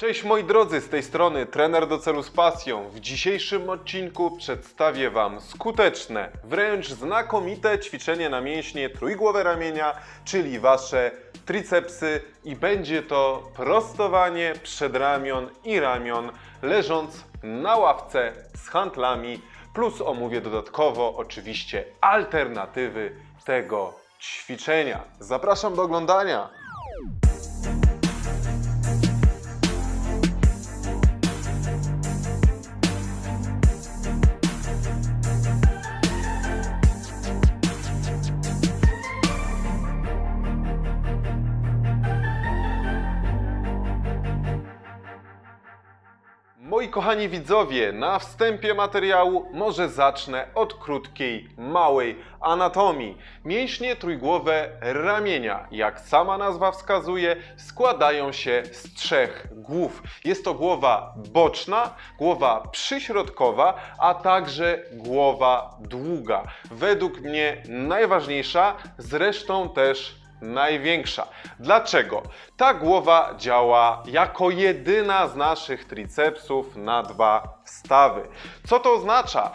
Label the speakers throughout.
Speaker 1: Cześć moi drodzy, z tej strony trener do celu z pasją. W dzisiejszym odcinku przedstawię Wam skuteczne, wręcz znakomite ćwiczenie na mięśnie trójgłowe ramienia, czyli Wasze tricepsy i będzie to prostowanie przedramion i ramion leżąc na ławce z handlami, plus omówię dodatkowo oczywiście alternatywy tego ćwiczenia. Zapraszam do oglądania. Kochani widzowie, na wstępie materiału może zacznę od krótkiej, małej anatomii. Mięśnie trójgłowe ramienia, jak sama nazwa wskazuje, składają się z trzech głów. Jest to głowa boczna, głowa przyśrodkowa, a także głowa długa. Według mnie najważniejsza, zresztą też największa. Dlaczego? Ta głowa działa jako jedyna z naszych tricepsów na dwa stawy. Co to oznacza?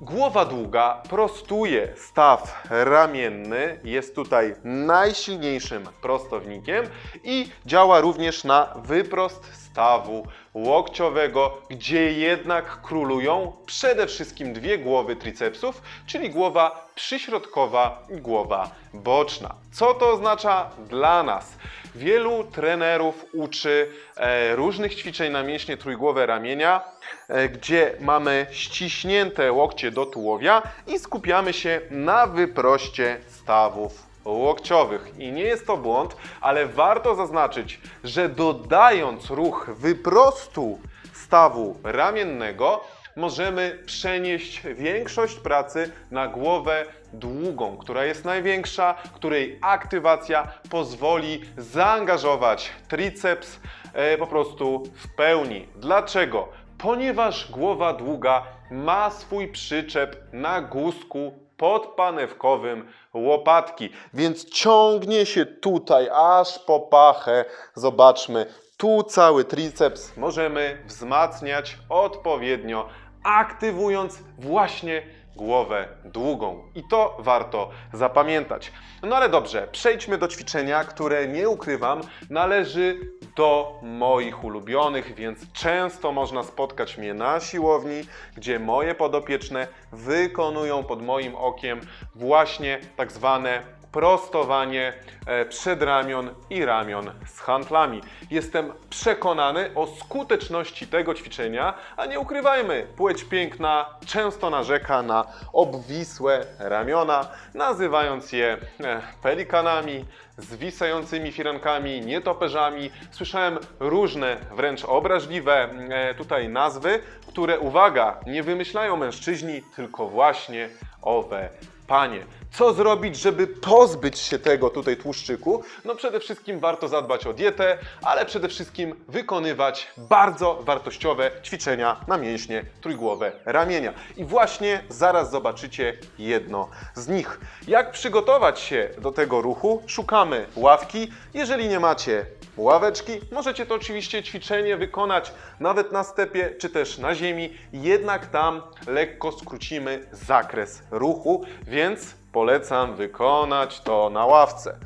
Speaker 1: Głowa długa prostuje staw ramienny, jest tutaj najsilniejszym prostownikiem i działa również na wyprost stawu łokciowego, gdzie jednak królują przede wszystkim dwie głowy tricepsów, czyli głowa przyśrodkowa i głowa boczna. Co to oznacza dla nas? Wielu trenerów uczy e, różnych ćwiczeń na mięśnie trójgłowe ramienia, e, gdzie mamy ściśnięte łokcie do tułowia i skupiamy się na wyproście stawów łokciowych. I nie jest to błąd, ale warto zaznaczyć, że dodając ruch wyprostu stawu ramiennego, możemy przenieść większość pracy na głowę długą, która jest największa, której aktywacja pozwoli zaangażować triceps e, po prostu w pełni. Dlaczego? Ponieważ głowa długa ma swój przyczep na guzku podpanewkowym łopatki, więc ciągnie się tutaj aż po pachę. Zobaczmy, tu cały triceps możemy wzmacniać odpowiednio, aktywując właśnie głowę długą. I to warto zapamiętać. No ale dobrze, przejdźmy do ćwiczenia, które nie ukrywam, należy do moich ulubionych, więc często można spotkać mnie na siłowni, gdzie moje podopieczne wykonują pod moim okiem właśnie tak zwane prostowanie e, przedramion i ramion z handlami. Jestem przekonany o skuteczności tego ćwiczenia, a nie ukrywajmy, płeć piękna często narzeka na obwisłe ramiona, nazywając je e, pelikanami, zwisającymi firankami, nietoperzami. Słyszałem różne, wręcz obraźliwe e, tutaj nazwy, które, uwaga, nie wymyślają mężczyźni, tylko właśnie owe panie. Co zrobić, żeby pozbyć się tego tutaj tłuszczyku? No przede wszystkim warto zadbać o dietę, ale przede wszystkim wykonywać bardzo wartościowe ćwiczenia na mięśnie trójgłowe ramienia. I właśnie zaraz zobaczycie jedno z nich. Jak przygotować się do tego ruchu? Szukamy ławki. Jeżeli nie macie ławeczki. Możecie to oczywiście ćwiczenie wykonać nawet na stepie czy też na ziemi, jednak tam lekko skrócimy zakres ruchu, więc polecam wykonać to na ławce.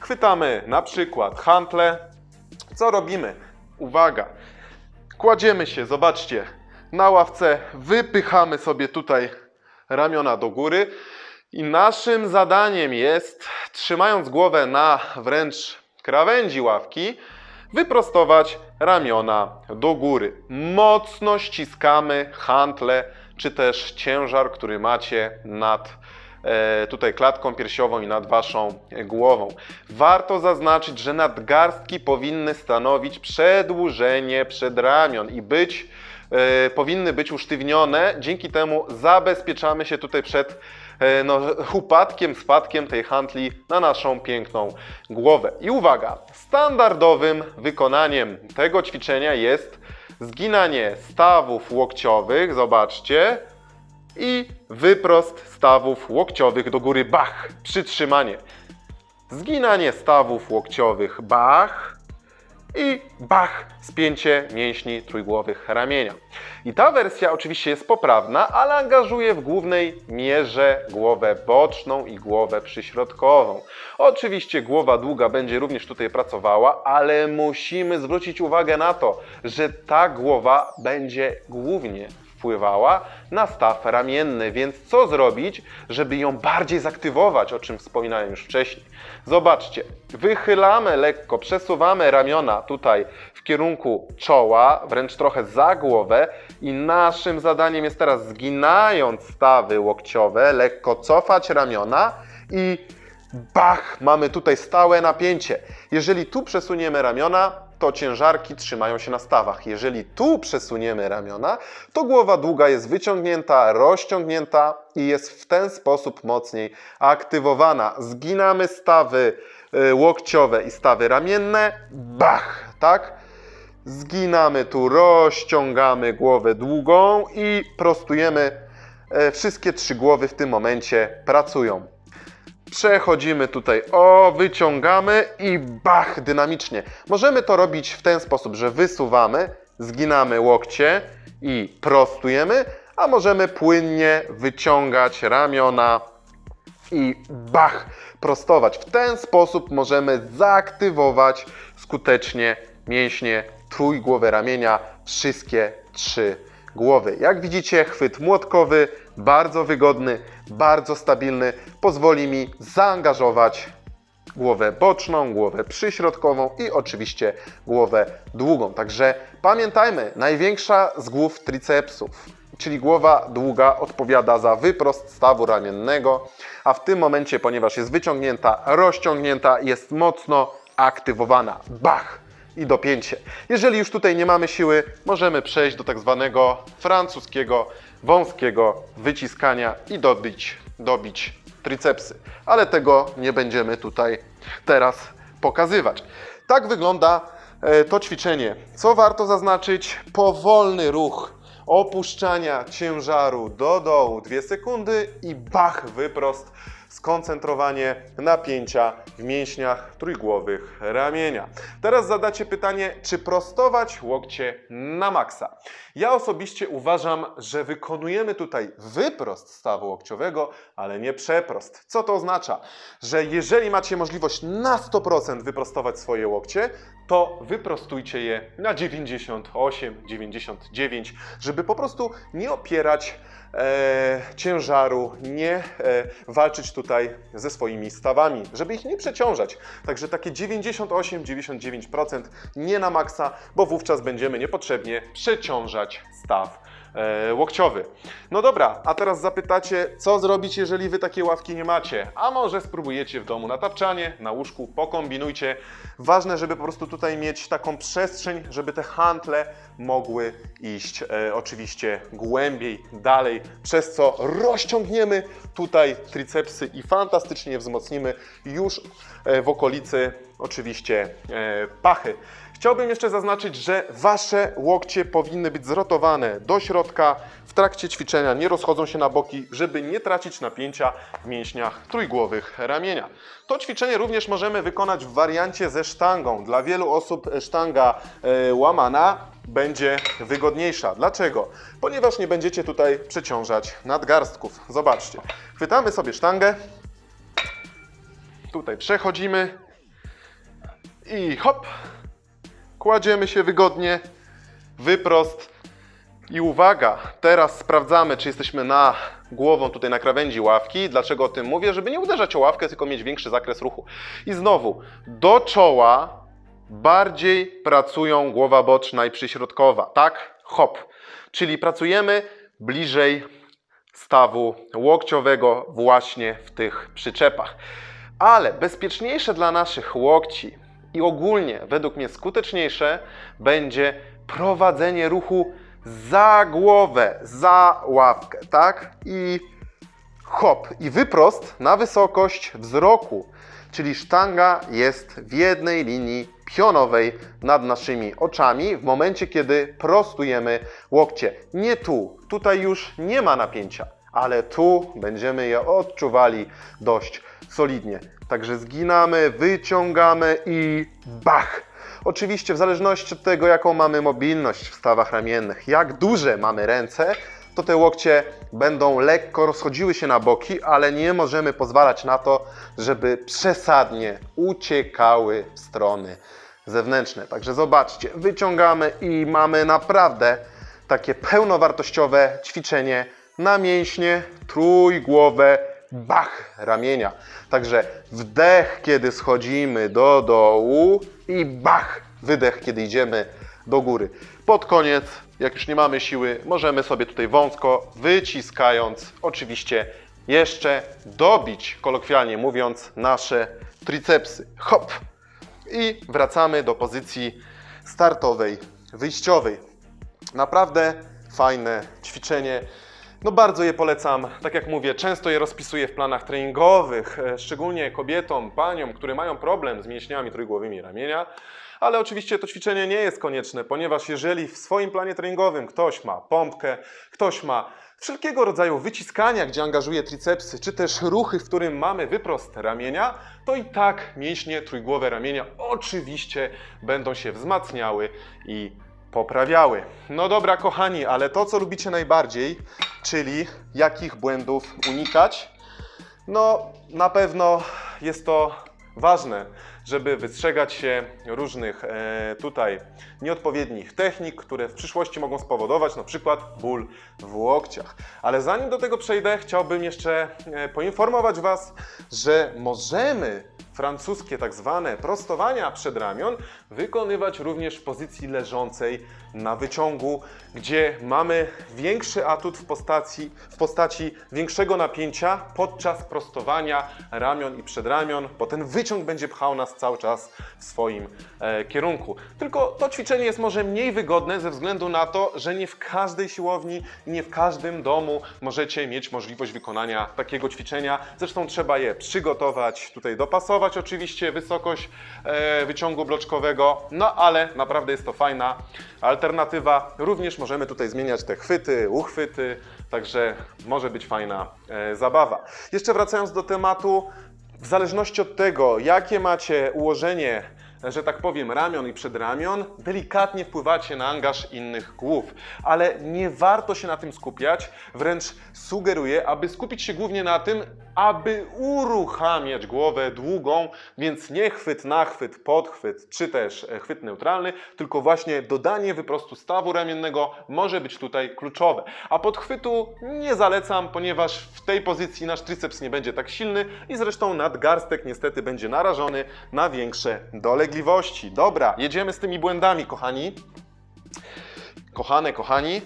Speaker 1: Chwytamy na przykład hantle. Co robimy? Uwaga! Kładziemy się, zobaczcie, na ławce, wypychamy sobie tutaj ramiona do góry i naszym zadaniem jest, trzymając głowę na wręcz krawędzi ławki, wyprostować ramiona do góry. Mocno ściskamy hantle, czy też ciężar, który macie nad e, tutaj klatką piersiową i nad waszą głową. Warto zaznaczyć, że nadgarstki powinny stanowić przedłużenie przedramion i być e, powinny być usztywnione. Dzięki temu zabezpieczamy się tutaj przed no, upadkiem, spadkiem tej handli na naszą piękną głowę. I uwaga, standardowym wykonaniem tego ćwiczenia jest zginanie stawów łokciowych, zobaczcie, i wyprost stawów łokciowych do góry, bach, przytrzymanie. Zginanie stawów łokciowych, bach i bach, spięcie mięśni trójgłowych ramienia. I ta wersja oczywiście jest poprawna, ale angażuje w głównej mierze głowę boczną i głowę przyśrodkową. Oczywiście głowa długa będzie również tutaj pracowała, ale musimy zwrócić uwagę na to, że ta głowa będzie głównie wpływała na staw ramienny, więc co zrobić, żeby ją bardziej zaktywować, o czym wspominałem już wcześniej. Zobaczcie, wychylamy lekko, przesuwamy ramiona tutaj w kierunku czoła, wręcz trochę za głowę i naszym zadaniem jest teraz zginając stawy łokciowe, lekko cofać ramiona i bach, mamy tutaj stałe napięcie. Jeżeli tu przesuniemy ramiona, to ciężarki trzymają się na stawach. Jeżeli tu przesuniemy ramiona, to głowa długa jest wyciągnięta, rozciągnięta i jest w ten sposób mocniej aktywowana. Zginamy stawy y, łokciowe i stawy ramienne, bach, tak? Zginamy tu, rozciągamy głowę długą i prostujemy. E, Wszystkie trzy głowy w tym momencie pracują. Przechodzimy tutaj, o, wyciągamy i bach, dynamicznie. Możemy to robić w ten sposób, że wysuwamy, zginamy łokcie i prostujemy, a możemy płynnie wyciągać ramiona i bach, prostować. W ten sposób możemy zaaktywować skutecznie mięśnie trójgłowe ramienia, wszystkie trzy głowy. Jak widzicie, chwyt młotkowy, bardzo wygodny, bardzo stabilny, pozwoli mi zaangażować głowę boczną, głowę przyśrodkową i oczywiście głowę długą. Także pamiętajmy, największa z głów tricepsów, czyli głowa długa odpowiada za wyprost stawu ramiennego, a w tym momencie, ponieważ jest wyciągnięta, rozciągnięta, jest mocno aktywowana. Bach! I dopięcie. Jeżeli już tutaj nie mamy siły, możemy przejść do tak zwanego francuskiego, wąskiego wyciskania i dobić, dobić tricepsy. Ale tego nie będziemy tutaj teraz pokazywać. Tak wygląda e, to ćwiczenie. Co warto zaznaczyć? Powolny ruch opuszczania ciężaru do dołu 2 sekundy i bach, wyprost, skoncentrowanie napięcia w mięśniach trójgłowych ramienia. Teraz zadacie pytanie, czy prostować łokcie na maksa? Ja osobiście uważam, że wykonujemy tutaj wyprost stawu łokciowego, ale nie przeprost. Co to oznacza? Że jeżeli macie możliwość na 100% wyprostować swoje łokcie, to wyprostujcie je na 98, 99, żeby po prostu nie opierać e, ciężaru, nie e, walczyć tutaj ze swoimi stawami, żeby ich nie przeciążać. Także takie 98-99% nie na maksa, bo wówczas będziemy niepotrzebnie przeciążać staw łokciowy. No dobra, a teraz zapytacie, co zrobić, jeżeli wy takie ławki nie macie? A może spróbujecie w domu na tapczanie, na łóżku, pokombinujcie. Ważne, żeby po prostu tutaj mieć taką przestrzeń, żeby te hantle mogły iść e, oczywiście głębiej, dalej, przez co rozciągniemy tutaj tricepsy i fantastycznie wzmocnimy już e, w okolicy oczywiście e, pachy. Chciałbym jeszcze zaznaczyć, że Wasze łokcie powinny być zrotowane do środka w trakcie ćwiczenia, nie rozchodzą się na boki, żeby nie tracić napięcia w mięśniach trójgłowych ramienia. To ćwiczenie również możemy wykonać w wariancie ze sztangą. Dla wielu osób sztanga e, łamana będzie wygodniejsza. Dlaczego? Ponieważ nie będziecie tutaj przeciążać nadgarstków. Zobaczcie. Chwytamy sobie sztangę. Tutaj przechodzimy i hop, kładziemy się wygodnie, wyprost i uwaga, teraz sprawdzamy, czy jesteśmy na głową tutaj na krawędzi ławki. Dlaczego o tym mówię? Żeby nie uderzać o ławkę, tylko mieć większy zakres ruchu. I znowu, do czoła bardziej pracują głowa boczna i przyśrodkowa, tak? Hop. Czyli pracujemy bliżej stawu łokciowego właśnie w tych przyczepach. Ale bezpieczniejsze dla naszych łokci i ogólnie według mnie skuteczniejsze będzie prowadzenie ruchu za głowę, za ławkę, tak? I hop, i wyprost na wysokość wzroku, czyli sztanga jest w jednej linii pionowej nad naszymi oczami w momencie, kiedy prostujemy łokcie. Nie tu, tutaj już nie ma napięcia, ale tu będziemy je odczuwali dość solidnie. Także zginamy, wyciągamy i bach! Oczywiście w zależności od tego, jaką mamy mobilność w stawach ramiennych, jak duże mamy ręce, to te łokcie będą lekko rozchodziły się na boki, ale nie możemy pozwalać na to, żeby przesadnie uciekały w strony zewnętrzne. Także zobaczcie, wyciągamy i mamy naprawdę takie pełnowartościowe ćwiczenie na mięśnie trójgłowe, bach, ramienia. Także wdech, kiedy schodzimy do dołu i bach, wydech, kiedy idziemy do góry. Pod koniec, jak już nie mamy siły, możemy sobie tutaj wąsko, wyciskając, oczywiście jeszcze dobić, kolokwialnie mówiąc, nasze tricepsy. Hop! I wracamy do pozycji startowej, wyjściowej. Naprawdę fajne ćwiczenie. No bardzo je polecam. Tak jak mówię, często je rozpisuję w planach treningowych, e, szczególnie kobietom, paniom, które mają problem z mięśniami trójgłowymi ramienia. Ale oczywiście to ćwiczenie nie jest konieczne, ponieważ jeżeli w swoim planie treningowym ktoś ma pompkę, ktoś ma wszelkiego rodzaju wyciskania, gdzie angażuje tricepsy, czy też ruchy, w którym mamy wyprost ramienia, to i tak mięśnie trójgłowe ramienia oczywiście będą się wzmacniały i poprawiały. No dobra, kochani, ale to, co lubicie najbardziej, czyli jakich błędów unikać, no na pewno jest to ważne, żeby wystrzegać się różnych e, tutaj nieodpowiednich technik, które w przyszłości mogą spowodować na przykład ból w łokciach. Ale zanim do tego przejdę, chciałbym jeszcze e, poinformować Was, że możemy francuskie tak zwane prostowania przedramion wykonywać również w pozycji leżącej na wyciągu, gdzie mamy większy atut w postaci, w postaci większego napięcia podczas prostowania ramion i przedramion, bo ten wyciąg będzie pchał nas cały czas w swoim e, kierunku. Tylko to ćwiczenie jest może mniej wygodne ze względu na to, że nie w każdej siłowni nie w każdym domu możecie mieć możliwość wykonania takiego ćwiczenia. Zresztą trzeba je przygotować, tutaj dopasować oczywiście wysokość e, wyciągu bloczkowego, no ale naprawdę jest to fajna. Również możemy tutaj zmieniać te chwyty, uchwyty, także może być fajna e, zabawa. Jeszcze wracając do tematu, w zależności od tego, jakie macie ułożenie, że tak powiem, ramion i przedramion, delikatnie wpływacie na angaż innych głów. Ale nie warto się na tym skupiać, wręcz sugeruję, aby skupić się głównie na tym, aby uruchamiać głowę długą, więc nie chwyt, nachwyt, podchwyt, czy też e, chwyt neutralny, tylko właśnie dodanie wyprostu stawu ramiennego może być tutaj kluczowe. A podchwytu nie zalecam, ponieważ w tej pozycji nasz triceps nie będzie tak silny i zresztą nadgarstek niestety będzie narażony na większe Dobra, jedziemy z tymi błędami, kochani. Kochane, kochani.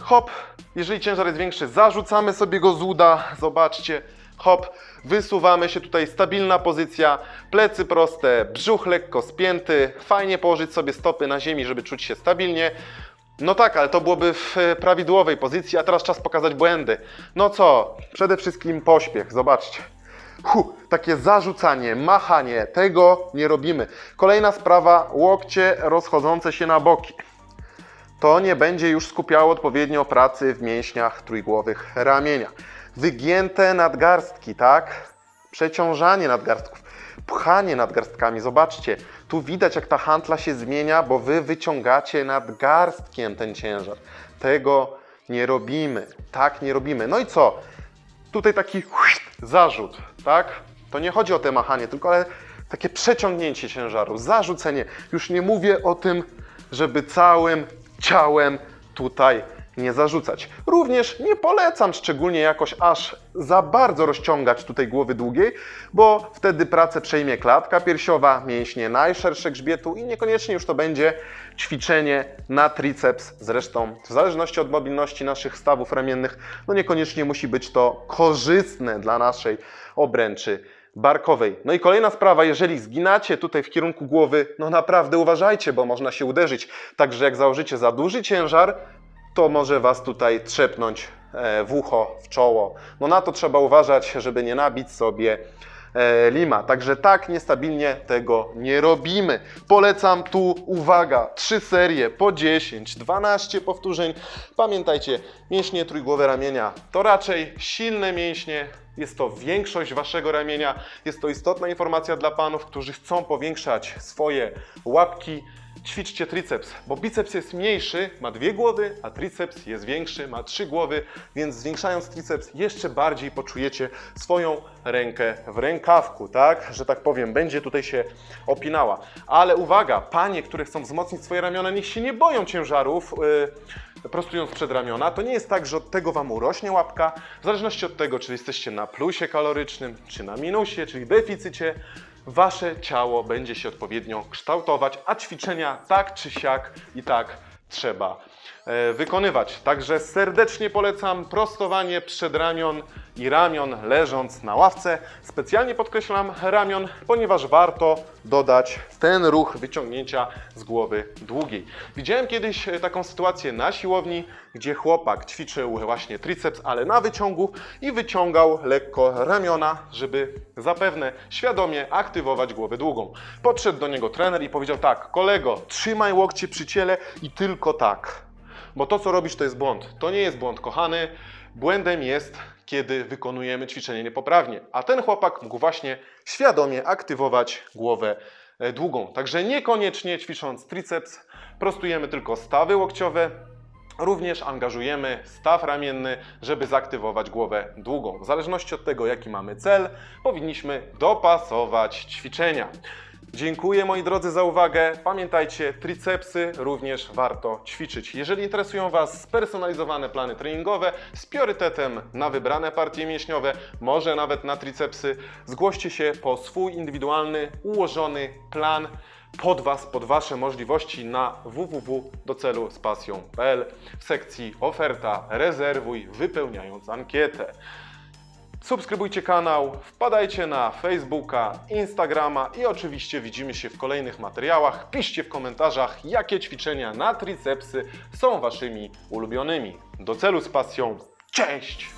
Speaker 1: Hop, jeżeli ciężar jest większy, zarzucamy sobie go z uda. Zobaczcie, hop, wysuwamy się tutaj, stabilna pozycja, plecy proste, brzuch lekko spięty. Fajnie położyć sobie stopy na ziemi, żeby czuć się stabilnie. No tak, ale to byłoby w e, prawidłowej pozycji, a teraz czas pokazać błędy. No co, przede wszystkim pośpiech, zobaczcie. Takie zarzucanie, machanie, tego nie robimy. Kolejna sprawa, łokcie rozchodzące się na boki to nie będzie już skupiało odpowiednio pracy w mięśniach trójgłowych ramienia. Wygięte nadgarstki, tak? Przeciążanie nadgarstków, pchanie nadgarstkami. Zobaczcie, tu widać jak ta hantla się zmienia, bo wy wyciągacie nadgarstkiem ten ciężar. Tego nie robimy. Tak nie robimy. No i co? Tutaj taki zarzut, tak? To nie chodzi o te machanie, tylko ale takie przeciągnięcie ciężaru, zarzucenie. Już nie mówię o tym, żeby całym ciałem tutaj nie zarzucać. Również nie polecam szczególnie jakoś aż za bardzo rozciągać tutaj głowy długiej, bo wtedy pracę przejmie klatka piersiowa, mięśnie najszersze grzbietu i niekoniecznie już to będzie ćwiczenie na triceps. Zresztą w zależności od mobilności naszych stawów ramiennych, no niekoniecznie musi być to korzystne dla naszej obręczy barkowej. No i kolejna sprawa, jeżeli zginacie tutaj w kierunku głowy, no naprawdę uważajcie, bo można się uderzyć. Także jak założycie za duży ciężar, to może Was tutaj trzepnąć e, w ucho, w czoło. No na to trzeba uważać, żeby nie nabić sobie e, lima. Także tak niestabilnie tego nie robimy. Polecam tu, uwaga, trzy serie po 10, 12 powtórzeń. Pamiętajcie, mięśnie trójgłowe ramienia to raczej silne mięśnie, jest to większość waszego ramienia. Jest to istotna informacja dla panów, którzy chcą powiększać swoje łapki. Ćwiczcie triceps, bo biceps jest mniejszy, ma dwie głowy, a triceps jest większy, ma trzy głowy, więc zwiększając triceps jeszcze bardziej poczujecie swoją rękę w rękawku, tak? Że tak powiem, będzie tutaj się opinała. Ale uwaga, panie, które chcą wzmocnić swoje ramiona, niech się nie boją ciężarów. Yy, prostując przed ramiona, to nie jest tak, że od tego Wam urośnie łapka. W zależności od tego, czy jesteście na plusie kalorycznym, czy na minusie, czyli deficycie, Wasze ciało będzie się odpowiednio kształtować, a ćwiczenia tak czy siak i tak trzeba wykonywać. Także serdecznie polecam prostowanie przedramion i ramion leżąc na ławce. Specjalnie podkreślam ramion, ponieważ warto dodać ten ruch wyciągnięcia z głowy długiej. Widziałem kiedyś e, taką sytuację na siłowni, gdzie chłopak ćwiczył właśnie triceps, ale na wyciągu i wyciągał lekko ramiona, żeby zapewne świadomie aktywować głowę długą. Podszedł do niego trener i powiedział tak, kolego, trzymaj łokcie przy ciele i tylko tak. Bo to, co robisz, to jest błąd. To nie jest błąd, kochany. Błędem jest, kiedy wykonujemy ćwiczenie niepoprawnie. A ten chłopak mógł właśnie świadomie aktywować głowę e, długą. Także niekoniecznie ćwicząc triceps, prostujemy tylko stawy łokciowe, Również angażujemy staw ramienny, żeby zaktywować głowę długą. W zależności od tego, jaki mamy cel, powinniśmy dopasować ćwiczenia. Dziękuję moi drodzy za uwagę. Pamiętajcie, tricepsy również warto ćwiczyć. Jeżeli interesują Was spersonalizowane plany treningowe z priorytetem na wybrane partie mięśniowe, może nawet na tricepsy, zgłoście się po swój indywidualny, ułożony plan pod Was, pod Wasze możliwości na www.doceluspasją.pl w sekcji oferta rezerwuj, wypełniając ankietę. Subskrybujcie kanał, wpadajcie na Facebooka, Instagrama i oczywiście widzimy się w kolejnych materiałach. Piszcie w komentarzach, jakie ćwiczenia na tricepsy są Waszymi ulubionymi. Do celu z pasją. Cześć!